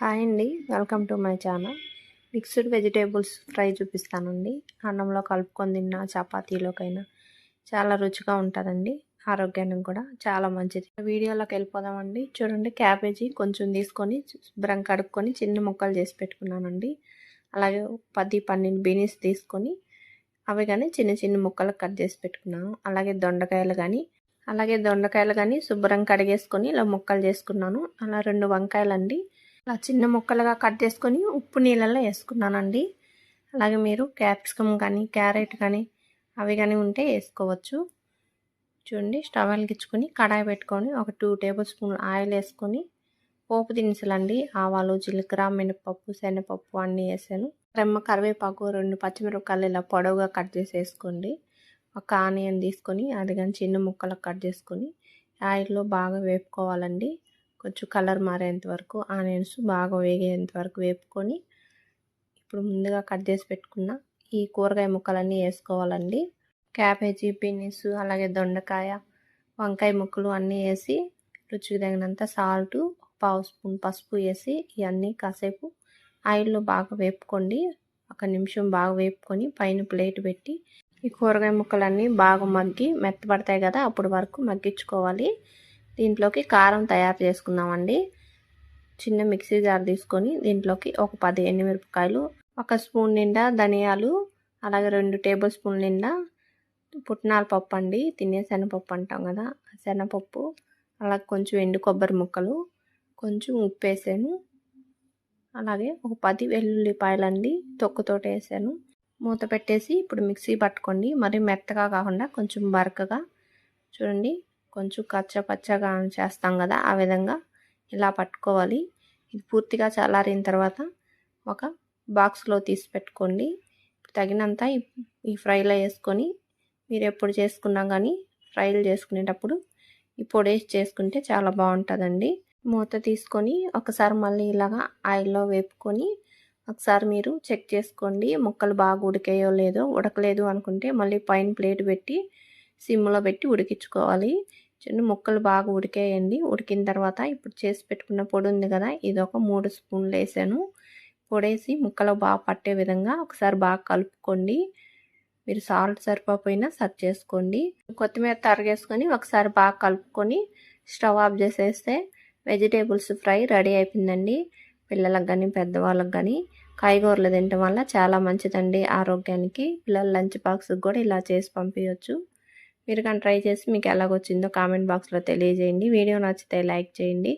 Hi అండి. Welcome to my channel. Mixed vegetables fry చూపిస్తానండి. అన్నంలో కలుపుకొని తిన్న చపాతీలోకైనా చాలా రుచిగా ఉంటుందండి. ఆరోగ్యానికి కూడా చాలా మంచిది. వీడియోలోకి వెళ్ళిపోదామండి. చూడండి క్యాబేజీ కొంచెం తీసుకొని శుభ్రం కడుక్కొని చిన్న ముక్కలు చేసి పెట్టుకున్నానండి. అలాగే పది పన్నెండు బీనీస్ తీసుకొని అవి కానీ చిన్న చిన్న ముక్కలు కట్ చేసి పెట్టుకున్నాను. అలాగే దొండకాయలు కానీ అలాగే దొండకాయలు కానీ శుభ్రం కడిగేసుకొని ఇలా ముక్కలు చేసుకున్నాను. అలా రెండు వంకాయలు ఇలా అలా చిన్న ముక్కలుగా కట్ చేసుకొని ఉప్పు నీళ్ళల్లో వేసుకున్నానండి. అలాగే మీరు క్యాప్సికమ్ కానీ క్యారెట్ కానీ అవి కానీ ఉంటే వేసుకోవచ్చు. చూడండి స్టవ్ వెలిగించుకొని కడాయి పెట్టుకొని ఒక టూ టేబుల్ స్పూన్ ఆయిల్ వేసుకొని పోపు దినుసులండి. ఆవాలు జీలకర్ర మినపప్పు శనగపప్పు అన్నీ వేసాను. రెమ్మ కరివేపాకు రెండు పచ్చిమిరపకాయలు ఇలా పొడవుగా కట్ చేసి వేసుకోండి. ఒక ఆనియన్ తీసుకొని అది కానీ చిన్న ముక్కలకు కట్ చేసుకొని ఆయిల్లో బాగా వేపుకోవాలండి. కొంచెం కలర్ మారేంత వరకు ఆనియన్స్ బాగా వేగేంత వరకు వేపుకొని ఇప్పుడు ముందుగా కట్ చేసి పెట్టుకున్న ఈ కూరగాయ ముక్కలన్నీ వేసుకోవాలండి. క్యాబేజీ బీనీస్ అలాగే దొండకాయ వంకాయ ముక్కలు అన్నీ వేసి రుచికి తగినంత సాల్ట్ పావు స్పూన్ పసుపు వేసి ఇవన్నీ కాసేపు ఆయిల్లో బాగా వేపుకోండి. ఒక నిమిషం బాగా వేపుకొని పైన ప్లేట్ పెట్టి ఈ కూరగాయ ముక్కలన్నీ బాగా మగ్గి మెత్తపడతాయి కదా అప్పుడు వరకు మగ్గించుకోవాలి. దీంట్లోకి కారం తయారు చేసుకుందామండి. చిన్న మిక్సీ జార్ తీసుకొని దీంట్లోకి ఒక పది ఎండుమిరపకాయలు ఒక స్పూన్ నిండా ధనియాలు అలాగే రెండు టేబుల్ స్పూన్ నిండా పుట్నాల పప్పు అండి. తినే శనగపప్పు అంటాం కదా శనగపప్పు అలాగే కొంచెం ఎండు కొబ్బరి ముక్కలు కొంచెం ఉప్పు వేసాను. అలాగే ఒక పది వెల్లుల్లిపాయలండి తొక్కుతోటి వేసాను. మూత పెట్టేసి ఇప్పుడు మిక్సీ పట్టుకోండి. మరి మెత్తగా కాకుండా కొంచెం బరకగా చూడండి. కొంచెం కచ్చ పచ్చగా చేస్తాం కదా ఆ విధంగా ఇలా పట్టుకోవాలి. ఇది పూర్తిగా చల్లారిన తర్వాత ఒక బాక్స్లో తీసి పెట్టుకోండి. తగినంత ఈ ఫ్రైలో వేసుకొని మీరు ఎప్పుడు చేసుకున్నా కానీ ఫ్రైలు చేసుకునేటప్పుడు ఈ పొడి వేసి చేసుకుంటే చాలా బాగుంటుందండి. మూత తీసుకొని ఒకసారి మళ్ళీ ఇలాగా ఆయిల్లో వేపుకొని ఒకసారి మీరు చెక్ చేసుకోండి ముక్కలు బాగా ఉడికాయో లేదో ఉడకలేదు అనుకుంటే మళ్ళీ పైన ప్లేట్ పెట్టి సిమ్లో పెట్టి ఉడికించుకోవాలి. చిన్న ముక్కలు బాగా ఉడికేయండి. ఉడికిన తర్వాత ఇప్పుడు చేసి పెట్టుకున్న పొడి ఉంది కదా ఇది ఒక మూడు స్పూన్లు వేసాను. పొడేసి ముక్కలు బాగా పట్టే విధంగా ఒకసారి బాగా కలుపుకోండి. మీరు సాల్ట్ సరిపోయినా సర్చ్ చేసుకోండి. కొత్తిమీర తరిగేసుకొని ఒకసారి బాగా కలుపుకొని స్టవ్ ఆఫ్ చేసేస్తే వెజిటేబుల్స్ ఫ్రై రెడీ అయిపోయిందండి. పిల్లలకు కానీ పెద్దవాళ్ళకి కానీ కాయగూరలు తినటం వల్ల చాలా మంచిదండి ఆరోగ్యానికి. పిల్లల లంచ్ బాక్స్కి కూడా ఇలా చేసి పంపించవచ్చు మీరు కానీ ట్రై చేసి మీకు ఎలాగొచ్చిందో కామెంట్ బాక్స్లో తెలియజేయండి. వీడియో నచ్చితే లైక్ చేయండి.